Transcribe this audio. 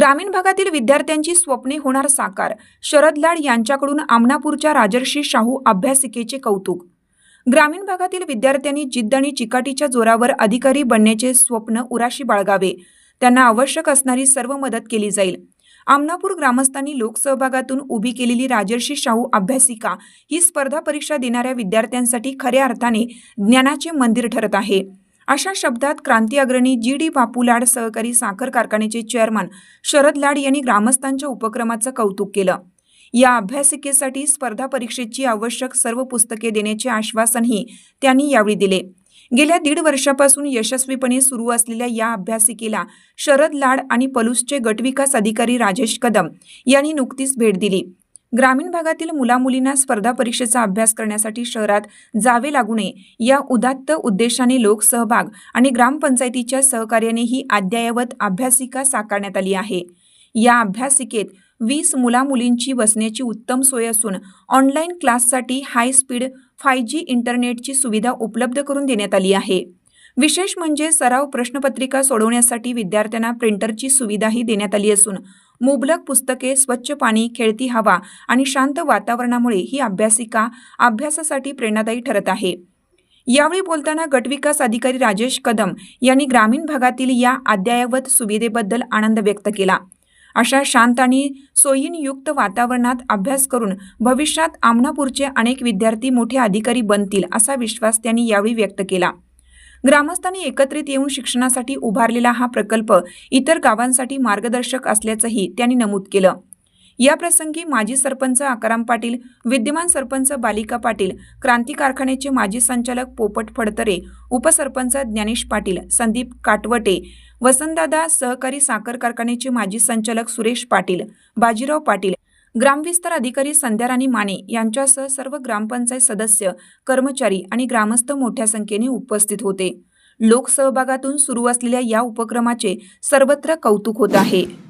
ग्रामीण भागातील विद्यार्थ्यांची स्वप्ने होणार साकार. शरद लाड यांच्याकडून आमनापूरच्या राजर्षी शाहू अभ्यासिकेचे कौतुक. ग्रामीण भागातील विद्यार्थ्यांनी जिद्द आणि चिकाटीच्या जोरावर अधिकारी बनण्याचे स्वप्न उराशी बाळगावे. त्यांना आवश्यक असणारी सर्व मदत केली जाईल. आमनापूर ग्रामस्थांनी लोकसहभागातून उभी केलेली राजर्षी शाहू अभ्यासिका ही स्पर्धा परीक्षा देणाऱ्या विद्यार्थ्यांसाठी खऱ्या अर्थाने ज्ञानाचे मंदिर ठरत आहे. अशा शब्दात क्रांती अग्रणी जी डी बापू लाड सहकारी साखर कारखान्याचे चेअरमन शरद लाड यांनी ग्रामस्थांच्या उपक्रमाचं कौतुक केलं. या अभ्यासिकेसाठी स्पर्धा परीक्षेची आवश्यक सर्व पुस्तके देण्याचे आश्वासनही त्यांनी यावेळी दिले. गेल्या दीड वर्षापासून यशस्वीपणे सुरू असलेल्या या अभ्यासिकेला शरद लाड आणि पलूसचे गटविकास अधिकारी राजेश कदम यांनी नुकतीच भेट दिली. ग्रामीण भागातील मुलामुलींना स्पर्धा परीक्षेचा अभ्यास करण्यासाठी शहरात जावे लागू नये या उदात्त उद्देशाने लोकसहभाग आणि ग्रामपंचायतीच्या सहकार्याने ही अद्ययावत अभ्यासिका साकारण्यात आली आहे. या अभ्यासिकेत वीस मुलामुलींची बसण्याची उत्तम सोय असून ऑनलाईन क्लाससाठी हाय स्पीड फाय जी इंटरनेटची सुविधा उपलब्ध करून देण्यात आली आहे. विशेष म्हणजे सराव प्रश्नपत्रिका सोडवण्यासाठी विद्यार्थ्यांना प्रिंटरची सुविधाही देण्यात आली असून मुबलक पुस्तके स्वच्छ पाणी खेळती हवा आणि शांत वातावरणामुळे ही अभ्यासिका अभ्यासासाठी प्रेरणादायी ठरत आहे. यावेळी बोलताना गटविकास अधिकारी राजेश कदम यांनी ग्रामीण भागातील या अद्ययावत सुविधेबद्दल आनंद व्यक्त केला. अशा शांत आणि सोयींयुक्त वातावरणात अभ्यास करून भविष्यात आमनापूरचे अनेक विद्यार्थी मोठे अधिकारी बनतील असा विश्वास त्यांनी यावेळी व्यक्त केला. ग्रामस्थांनी एकत्रित येऊन शिक्षणासाठी उभारलेला हा प्रकल्प इतर गावांसाठी मार्गदर्शक असल्याचंही त्यांनी नमूद केलं. या प्रसंगी माजी सरपंच आकाराम पाटील विद्यमान सरपंच बालिका पाटील क्रांती कारखान्याचे माजी संचालक पोपट फडतरे उपसरपंच ज्ञानेश पाटील संदीप काटवटे वसंतदादा सहकारी साखर कारखान्याचे माजी संचालक सुरेश पाटील बाजीराव पाटील ग्रामविस्तार अधिकारी संध्याराणी माने यांच्यासह सर्व ग्रामपंचायत सदस्य कर्मचारी आणि ग्रामस्थ मोठ्या संख्येने उपस्थित होते. लोकसहभागातून सुरू असलेल्या या उपक्रमाचे सर्वत्र कौतुक होत आहे.